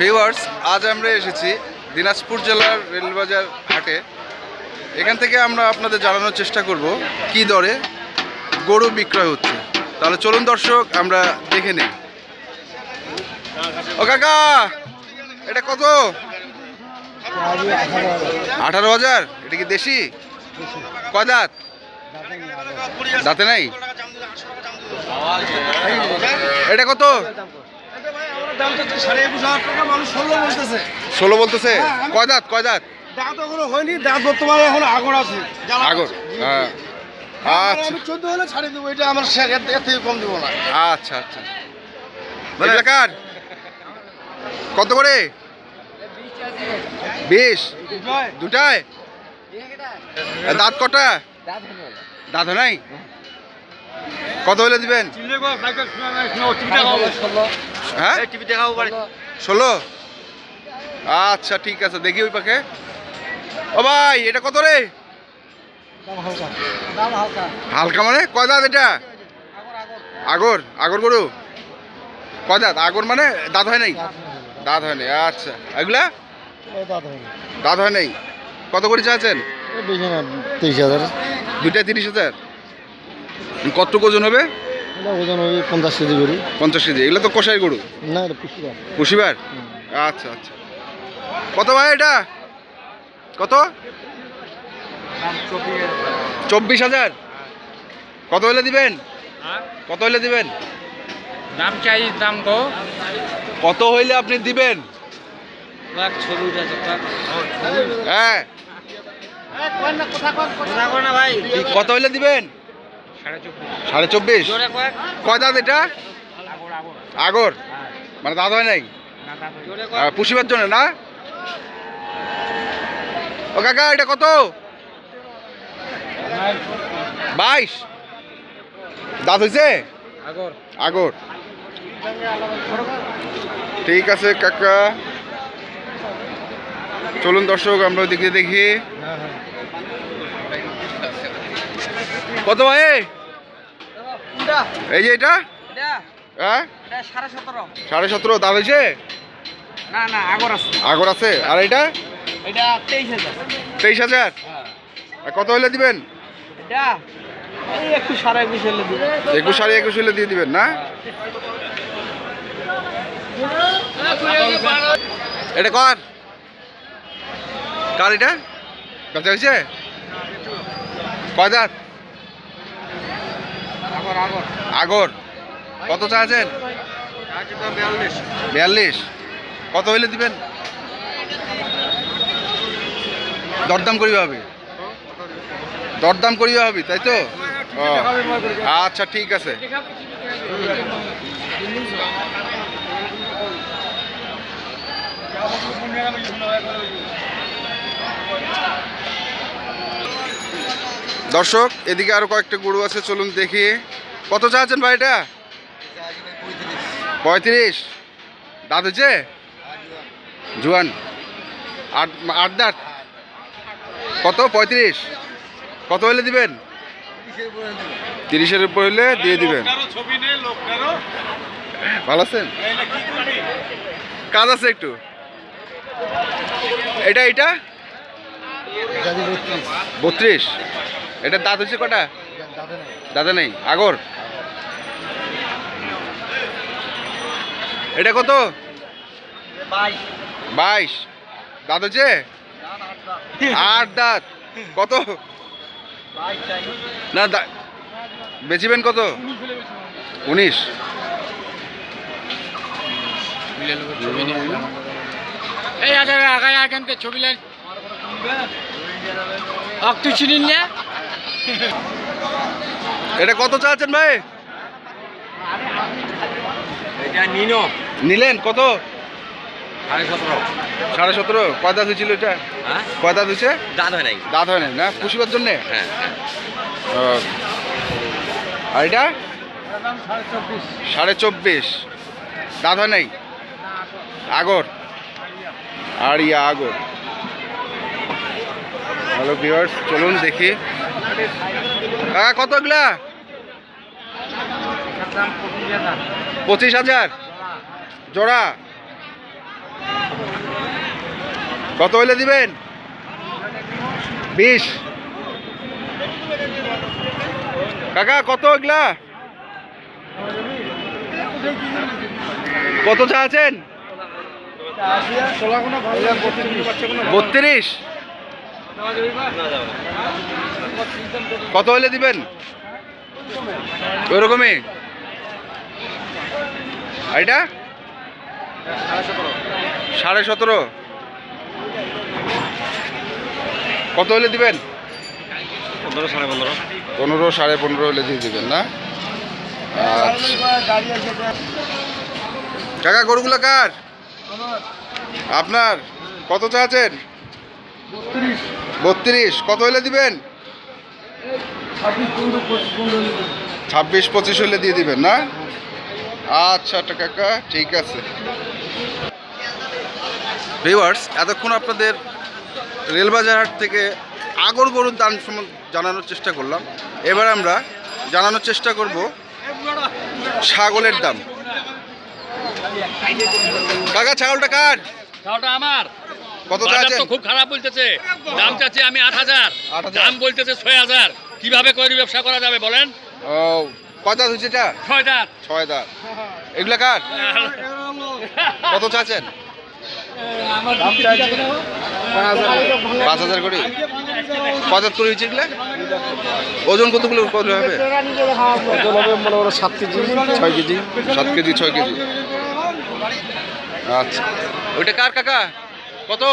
Viewers, আজ আমরা এসেছি দিনাজপুর জেলার রেলবাজার হাটে। এখান থেকে আমরা আপনাদের জানানোর চেষ্টা করব, কি দরে গরু বিক্রয় হচ্ছে। তাহলে চলুন দর্শক, আমরা দেখে নিই। ও কাকা, এটা কত? আঠারো হাজার? এটা কি দেশি? কয় দাঁত? দাঁতে নাই? এটা কত? দাম তো সাড়ে একুশ হাজার টাকা মানুষ ষোলো বলতেছে। ষোলো বলতেছে? কয় দাঁত কয় দাঁত? দাঁত এখনও হয়নি দাঁত বর্তমানে এখন আগর আছে। আগর হ্যাঁ। আচ্ছা। আমি চোদ্দ হলে ছাড়ে দেবো এটা আমার এর এর থেকে কম দেবো না। আচ্ছা আচ্ছা। কার? কত করে? বিশ। দুটায়। দাঁত কটা? দাঁত নাই? কত হলে দিবেন? হ্যাঁ? ষোলো। আচ্ছা ঠিক আছে দেখি ওই পাখে ও ভাই এটা কত রে? হালকা। মানে? কয় দাঁত এটা? আগর আগর। গরু? কয় দাঁত? আগর মানে দাঁত হয় নাই? দাঁত হয় নাই। আচ্ছা। এগুলা? দাঁত হয় নাই। কত করে চাচ্ছেন? তেইশ হাজার। দুইটা তিরিশ হাজার। কতটুকু ওজন হবে? এটা ওজন ওই পঞ্চাশ কেজি পঞ্চাশ কেজি। এগুলো তো কষাই গরু? না এটা আচ্ছা আচ্ছা। কত ভাই এটা? কত? চব্বিশ হাজার। কত হলে দিবেন? কত হলে দিবেন? দাম চাই দাম কত হইলে আপনি দিবেন? হ্যাঁ। কথা কর না ভাই কত হইলে দিবেন? সাড়ে চব্বিশ? কয় দাঁত এটা? আগর মানে দাঁত হয় নাই? পুষিবার জন্য না? ও কাকা এটা কত? বাইশ। দাঁত হয়েছে আগর। আগর। ঠিক আছে কাকা। চলুন দর্শক আমরা ওইদিকে দেখি। কত ভাই? এই যে এটা? হ্যাঁ? সাড়ে সতেরো দাঁত হয়েছে না না আগর আছে। আগর আছে আর এটা? তেইশ হাজার। তেইশ হাজার কত হলে দিবেন? এটা একটু সাড়ে একুশ হলে একুশ সাড়ে একুশ হলে দিয়ে দিবেন, না? এটা কর? কার এটা? বেচা হয়েছে? কয় আগর। কত চাচ্ছেন বিয়াল্লিশ। বিয়াল্লিশ কত হইলে দিবেন? দরদাম করিবে হবে? দরদাম করিবে হবে, তাই তো? আচ্ছা ঠিক আছে। দর্শক, এদিকে আরও কয়েকটা গরু আছে, চলুন দেখি। কত চাচ্ছেন ভাই এটা? পঁয়ত্রিশ। দাঁত হয়েছে জুয়ান। আট আট দাঁত। কত? পঁয়ত্রিশ। কত হলে দিবেন? তিরিশের উপর হলে দিয়ে দিবেন। ভালো আছেন? কাজ আছে একটু। এটা এটা? বত্রিশ। এটা দাঁত হচ্ছে কটা দাদা নেই আগর এটা কত বাইশ দাঁত হচ্ছে আট দাঁত কত না বেচিবেন কত উনিশ এই আগে আগে থেকে ছবি লাইন অক্টু চিনিন না এটা কত চাচ্ছেন ভাই? এটা নিনো। নিলেন? কত? সাড়ে সতেরো। সাড়ে সতেরো? কয় দাঁত হয়েছিল এটা? হ্যাঁ? কয় দাঁত হয়েছে? দাঁত হয় নাই। দাঁত হয় না? না পুষিবার জন্যে? হ্যাঁ ও। আর এটা? সাড়ে চব্বিশ। দাঁত হয় নাই? আগর? আর ইয়া আগর। হ্যালো ভিউয়ার্স চলুন দেখি। কাকা, কত এগুলা? পঁচিশ হাজার? জোড়া? কত হইলে দিবেন? বিশ। কাকা, কত এগুলা? কত চা আছেন বত্রিশ। কত হইলে দিবেন? ওইরকমই? এটা? সাড়ে সতেরো। কত হলে দিবেন? পনেরো সাড়ে পনেরো। পনেরো সাড়ে পনেরো হলে দিয়ে দিবেন না? আচ্ছা। কাকা গরুগুলো কার? আপনার? কত চাচ্ছেন? বত্রিশ। কত হলে দিবেন? ছাব্বিশ পঁচিশ হলে দিয়ে দিবেন, না? আচ্ছা টা কাকা, ঠিক আছে। ভিউয়ার্স এতক্ষণ আপনাদের রেলবাজার হাট থেকে আগর গরুর দাম জানানোর চেষ্টা করলাম। এবার আমরা জানানোর চেষ্টা করব ছাগলের দাম। কাকা, ছাগলটা কার তাওটা আমার। কত তো খুব খারাপ বলতেছে। দাম চাচ্ছি আমি আট হাজার। আট দাম বলতেছে ছয় হাজার। কীভাবে করে ব্যবসা করা যাবে বলেন? ও দাঁত এটা? ছয় দাঁত। ছয় দাঁত। এগুলা কার? কত চাচ্ছেন? পাঁচ হাজার করে। পাঁচ হাজার করে। হয়েছে এগুলা? ওজন কতগুলো কত হবে? সাত কেজি ছয় কেজি। সাত কেজি ছয় কেজি। আচ্ছা। ওইটা কার কাকা? কত?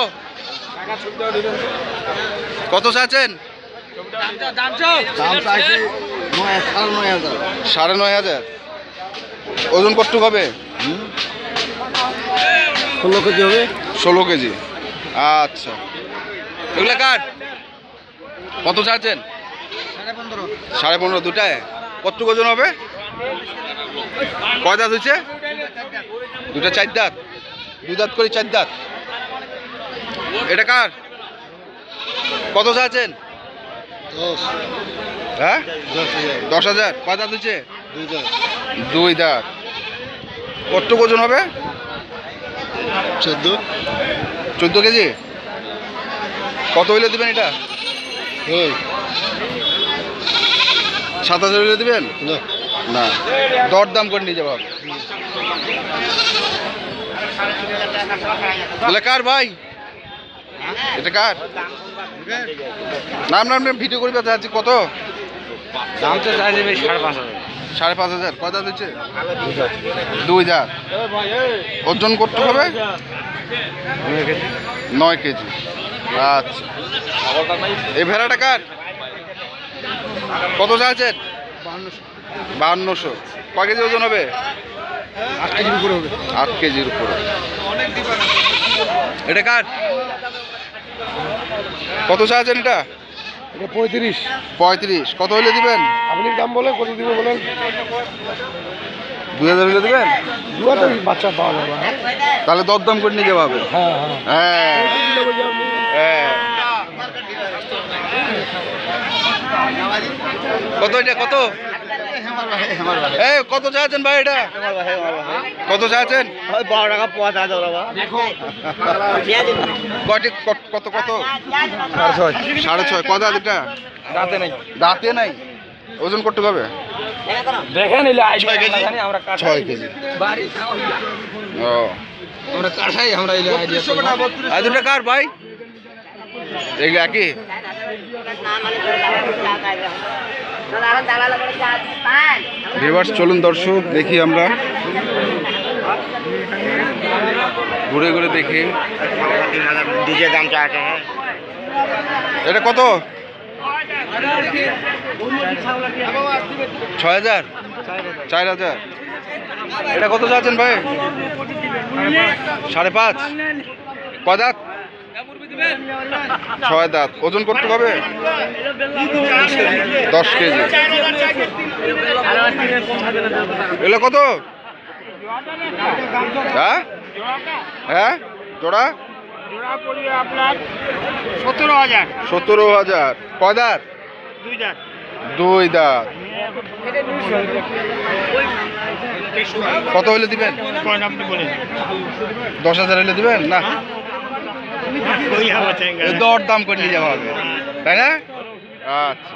কত চাচ্ছেন? সাড়ে নয় হাজার। ওজন কতটুকু হবে? ষোলো কেজি হবে। ষোলো কেজি। আচ্ছা। এগুলো কার? কত চাচ্ছেন? সাড়ে পনেরো দুটায়। কতটুকু ওজন হবে? কয় দাঁত হয়েছে? দুটা চার দাঁত। দু দাঁত করে চার দাঁত। এটা কার? কত চাচ্ছেন দশ। হ্যাঁ? দশ হাজার। কয় দাঁত হয়েছে? দুই দাঁত। কতটুকু ওজন হবে? চোদ্দ। চোদ্দ কেজি? কত হইলে দেবেন এটা? ওই। সাত হাজার হইলে দেবেন? না। দর দাম করে নিয়ে যাব। কার ভাই? এটা কার? নাম নাম নাম ভিডিও করবে চাচ্ছি কত? দাম তো চাইছে সাড়ে পাঁচ হাজার। সাড়ে পাঁচ হাজার। কত দাঁত হচ্ছে দুই দাঁত। ওজন করতে হবে? নয় কেজি। আচ্ছা। এই ভেড়াটা কার? কত চাচ্ছেন বাহান্নশো। কয় কেজি ওজন হবে? আট কেজির উপরে হবে। আট কেজির উপরে। এটা কার? কত চাচ্ছেন এটা? এটা পঁয়ত্রিশ। পঁয়ত্রিশ। কত হলে দিবেন? আপনি দাম বলেন কত দিবে বলেন? দু হাজার হলে দেবেন? দু হাজার বাচ্চা পাওয়া যাবে। হ্যাঁ তাহলে দরদাম করে নিয়ে যাওয়া হবে হ্যাঁ। হ্যাঁ। হ্যাঁ। হ্যাঁ। কত এটা কত? এ কত চাচ্ছেন ভাই এটা? কত চাচ্ছেন বারো টাকা যায় বাবা। কয়টি কত- কত কত? ছয়। সাড়ে ছয়। কত দাঁত এটা? দাঁতে নেই। দাঁতে নাই? ওজন করতে হবে দেখে নিলে আইডিয়া আমরা ছয় কেজি। ও। আমরা কাঠাই আমরা এই আর দুটা কার ভাই? এগুলো একই? ভিভার্স চলুন দর্শক দেখি আমরা। ঘুরে ঘুরে দেখি। ডিজে দাম চাইছে এটা কত? ছয় হাজার? চার হাজার। এটা কত চাচ্ছেন ভাই? সাড়ে পাঁচ। কয় দাঁত ছয় দাঁত। ওজন করতে হবে? দশ কেজি। এগুলো কত? হ্যাঁ? হ্যাঁ? জোড়া? সতেরো হাজার। সতেরো হাজার। কয় দাঁত? দুই দাঁত। কত হলে দিবেন? দশ হাজার হলে দিবেন? না। দর দাম করে নিয়ে যাওয়া হবে। তাই না? আচ্ছা।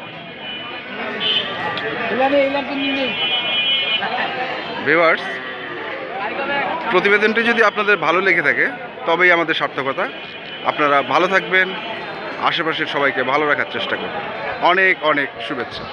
ভিউয়ার্স প্রতিবেদনটি যদি আপনাদের ভালো লেগে থাকে তবেই আমাদের সার্থকতা। আপনারা ভালো থাকবেন আশেপাশের সবাইকে ভালো রাখার চেষ্টা করবেন। অনেক অনেক শুভেচ্ছা।